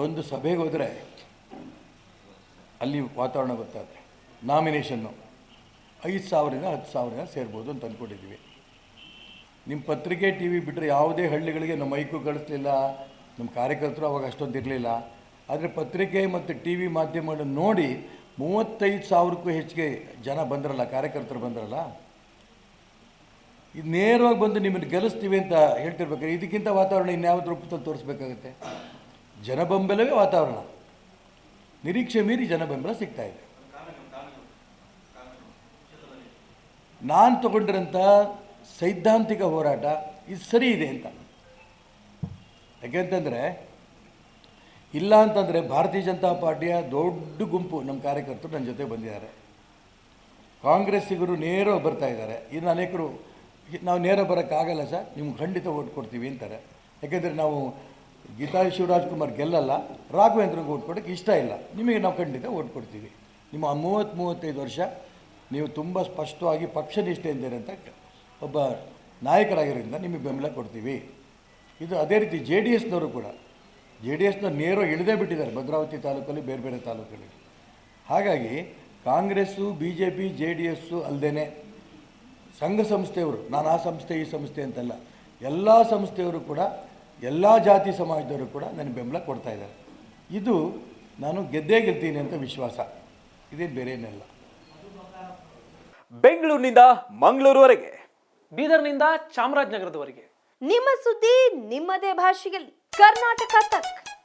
ಒಂದು ಸಭೆಗೆ ಹೋದರೆ ಅಲ್ಲಿ ವಾತಾವರಣ ಗೊತ್ತಾಗುತ್ತೆ ನಾಮಿನೇಷನ್ನು ಐದು ಸಾವಿರದಿಂದ ಹತ್ತು ಸಾವಿರದಿಂದ ಸೇರ್ಬೋದು ಅಂತ ಅಂದ್ಕೊಂಡಿದ್ದೀವಿ ನಿಮ್ಮ ಪತ್ರಿಕೆ, ಟಿ ವಿ ಬಿಟ್ಟರೆ ಯಾವುದೇ ಹಳ್ಳಿಗಳಿಗೆ ನಮ್ಮ ಮೈಕು ಕಳಿಸ್ಲಿಲ್ಲ, ನಮ್ಮ ಕಾರ್ಯಕರ್ತರು ಅವಾಗ ಅಷ್ಟೊಂದು ಇರಲಿಲ್ಲ. ಆದರೆ ಪತ್ರಿಕೆ ಮತ್ತು ಟಿ ವಿ ಮಾಧ್ಯಮಗಳನ್ನು ನೋಡಿ ಮೂವತ್ತೈದು ಸಾವಿರಕ್ಕೂ ಹೆಚ್ಚಿಗೆ ಜನ ಬಂದ್ರಲ್ಲ, ಕಾರ್ಯಕರ್ತರು ಬಂದ್ರಲ್ಲ? ಇದು ನೇರವಾಗಿ ಬಂದು ನಿಮ್ಮನ್ನು ಗೆಲ್ಲಿಸ್ತೀವಿ ಅಂತ ಹೇಳ್ತಿರ್ಬೇಕಾದ್ರೆ ಇದಕ್ಕಿಂತ ವಾತಾವರಣ ಇನ್ಯಾವ್ದು ರೂಪದಲ್ಲಿ ತೋರಿಸ್ಬೇಕಾಗತ್ತೆ? ಜನಬೆಂಬಲವೇ ವಾತಾವರಣ. ನಿರೀಕ್ಷೆ ಮೀರಿ ಜನಬೆಂಬಲ ಸಿಗ್ತಾ ಇದೆ. ನಾನು ತಗೊಂಡಿರೋಂಥ ಸೈದ್ಧಾಂತಿಕ ಹೋರಾಟ ಇದು ಸರಿ ಇದೆ ಅಂತ. ಯಾಕೆಂತಂದರೆ ಇಲ್ಲ ಅಂತಂದರೆ ಭಾರತೀಯ ಜನತಾ ಪಾರ್ಟಿಯ ದೊಡ್ಡ ಗುಂಪು ನಮ್ಮ ಕಾರ್ಯಕರ್ತರು ನನ್ನ ಜೊತೆ ಬಂದಿದ್ದಾರೆ. ಕಾಂಗ್ರೆಸ್ಸಿಗರು ನೇರ ಬರ್ತಾ ಇದ್ದಾರೆ. ಇನ್ನು ಅನೇಕರು, ನಾವು ನೇರ ಬರೋಕ್ಕಾಗಲ್ಲ ಸರ್, ನಿಮ್ಗೆ ಖಂಡಿತ ಓಟ್ ಕೊಡ್ತೀವಿ ಅಂತಾರೆ. ಯಾಕೆಂದರೆ ನಾವು ಗೀತಾ ಶಿವರಾಜ್ ಕುಮಾರ್ ಗೆಲ್ಲಲ್ಲ ರಾಘವೇಂದ್ರಗೆ ಓಟ್ ಕೊಡೋಕ್ಕೆ ಇಷ್ಟ ಇಲ್ಲ. ನಿಮಗೆ ನಾವು ಖಂಡಿತ ಓಟ್ ಕೊಡ್ತೀವಿ. ನಿಮ್ಮ ಮೂವತ್ತು ಮೂವತ್ತೈದು ವರ್ಷ ನೀವು ತುಂಬ ಸ್ಪಷ್ಟವಾಗಿ ಪಕ್ಷ ಪಕ್ಷನಿಷ್ಠೆಯಿಂದ ಅಂತ ಒಬ್ಬ ನಾಯಕರಾಗಿರೋದ್ರಿಂದ ನಿಮಗೆ ಬೆಂಬಲ ಕೊಡ್ತೀವಿ. ಇದು ಅದೇ ರೀತಿ ಜೆ ಡಿ ಎಸ್ನವರು ಕೂಡ. ಜೆ ಡಿ ಎಸ್ನ ನೇರ ಇಳಿದೇ ಬಿಟ್ಟಿದ್ದಾರೆ ಭದ್ರಾವತಿ ತಾಲೂಕಲ್ಲಿ, ಬೇರೆ ಬೇರೆ ತಾಲೂಕಲ್ಲಿ. ಹಾಗಾಗಿ Congress, B J P, J D S ಅಲ್ಲದೇ ಸಂಘ ಸಂಸ್ಥೆಯವರು, ನಾನು ಆ ಸಂಸ್ಥೆ, ಈ ಸಂಸ್ಥೆ ಅಂತಲ್ಲ, ಎಲ್ಲ ಸಂಸ್ಥೆಯವರು ಕೂಡ ಎಲ್ಲ ಜಾತಿ ಸಮಾಜದವರು ಕೂಡ ನನಗೆ ಬೆಂಬಲ ಕೊಡ್ತಾ ಇದ್ದಾರೆ. ಇದು ನಾನು ಗೆದ್ದೇ ಗೆಲ್ತೀನಿ ಅಂತ ವಿಶ್ವಾಸ. ಇದೇನು ಬೇರೆ ಏನಿಲ್ಲ ಬೆಂಗಳೂರಿನಿಂದ ಮಂಗಳೂರುವರೆಗೆ. ಬೀದರ್ನಿಂದ ಚಾಮರಾಜನಗರದವರೆಗೆ. ನಿಮ್ಮ ಸುದ್ದಿ ನಿಮ್ಮದೇ ಭಾಷೆಯಲ್ಲಿ. ಕರ್ನಾಟಕ ತಕ್.